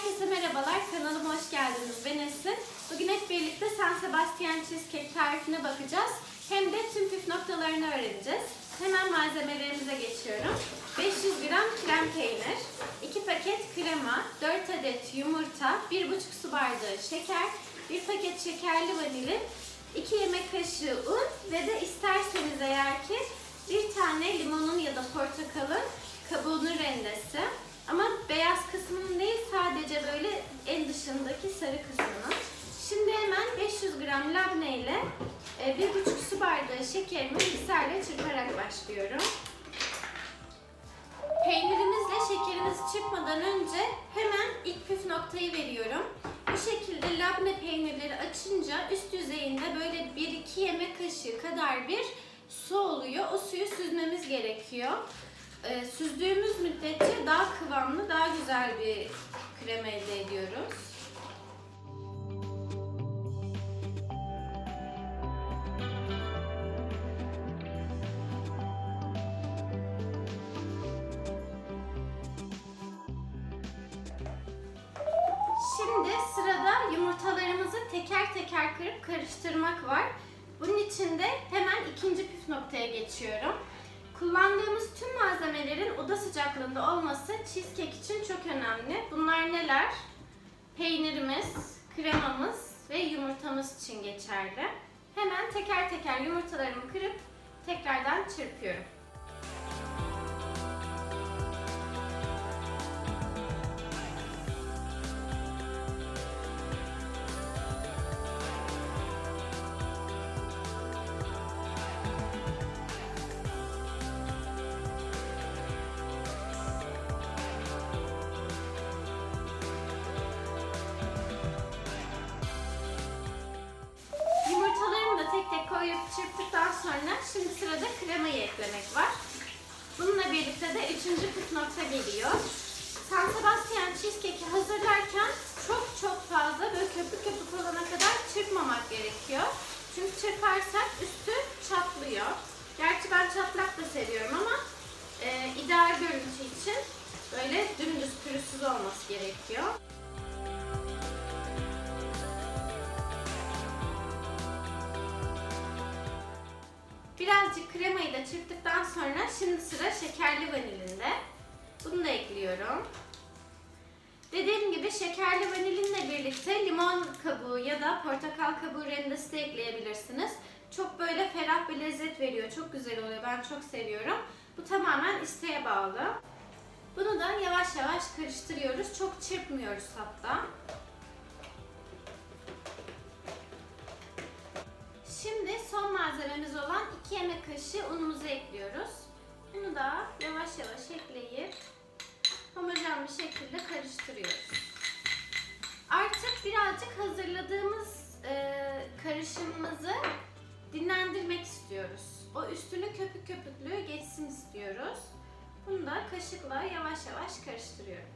Herkese merhabalar, kanalıma hoş geldiniz. Ben Esin. Bugün hep birlikte San Sebastian cheesecake tarifine bakacağız. Hem de tüm püf noktalarını öğreneceğiz. Hemen malzemelerimize geçiyorum. 500 gram krem peynir, 2 paket krema, 4 adet yumurta, 1,5 su bardağı şeker, 1 paket şekerli vanilin, 2 yemek kaşığı un ve de isterseniz eğer ki bir tane limonun ya da portakalın kabuğunu rendesi. Ama beyaz kısmının değil sadece böyle en dışındaki sarı kısmının. Şimdi hemen 500 gram labne ile e, 1,5 su bardağı şekerimi mikserle çırparak başlıyorum. Peynirimizle şekerimiz çırpmadan önce hemen ilk püf noktayı veriyorum. Bu şekilde labne peynirleri açınca üst yüzeyinde böyle 1-2 yemek kaşığı kadar bir su oluyor. O suyu süzmemiz gerekiyor. Ee, süzdüğümüz müddetçe daha kıvamlı, daha güzel bir krem elde ediyoruz. Teker teker kırıp karıştırmak var. Bunun için de hemen ikinci püf noktaya geçiyorum. Kullandığımız tüm malzemelerin oda sıcaklığında olması cheesecake için çok önemli. Bunlar neler? Peynirimiz, kremamız ve yumurtamız için geçerli. Hemen teker teker yumurtalarımı kırıp tekrardan çırpıyorum. Koyup çırptıktan sonra şimdi sırada kremayı eklemek var. Bununla birlikte de üçüncü püf nokta geliyor. San Sebastian cheesecake'i hazırlarken çok çok fazla böyle köpük köpük olana kadar çırpmamak gerekiyor. Çünkü çırparsak üstü çatlıyor. Gerçi ben çatlak da seviyorum ama e, ideal görüntü için böyle dümdüz pürüzsüz olması gerekiyor. Birazcık kremayı da çırptıktan sonra şimdi sıra şekerli vanilinde. Bunu da ekliyorum. Dediğim gibi şekerli vanilinle birlikte limon kabuğu ya da portakal kabuğu rendesi de ekleyebilirsiniz. Çok böyle ferah bir lezzet veriyor. Çok güzel oluyor. Ben çok seviyorum. Bu tamamen isteğe bağlı. Bunu da yavaş yavaş karıştırıyoruz. Çok çırpmıyoruz hatta. Şimdi son malzememiz olan 2 yemek kaşığı unumuzu ekliyoruz. Bunu da yavaş yavaş ekleyip homojen bir şekilde karıştırıyoruz. Artık birazcık hazırladığımız e, karışımımızı dinlendirmek istiyoruz. O üstünü köpük köpüklüğü geçsin istiyoruz. Bunu da kaşıkla yavaş yavaş karıştırıyorum.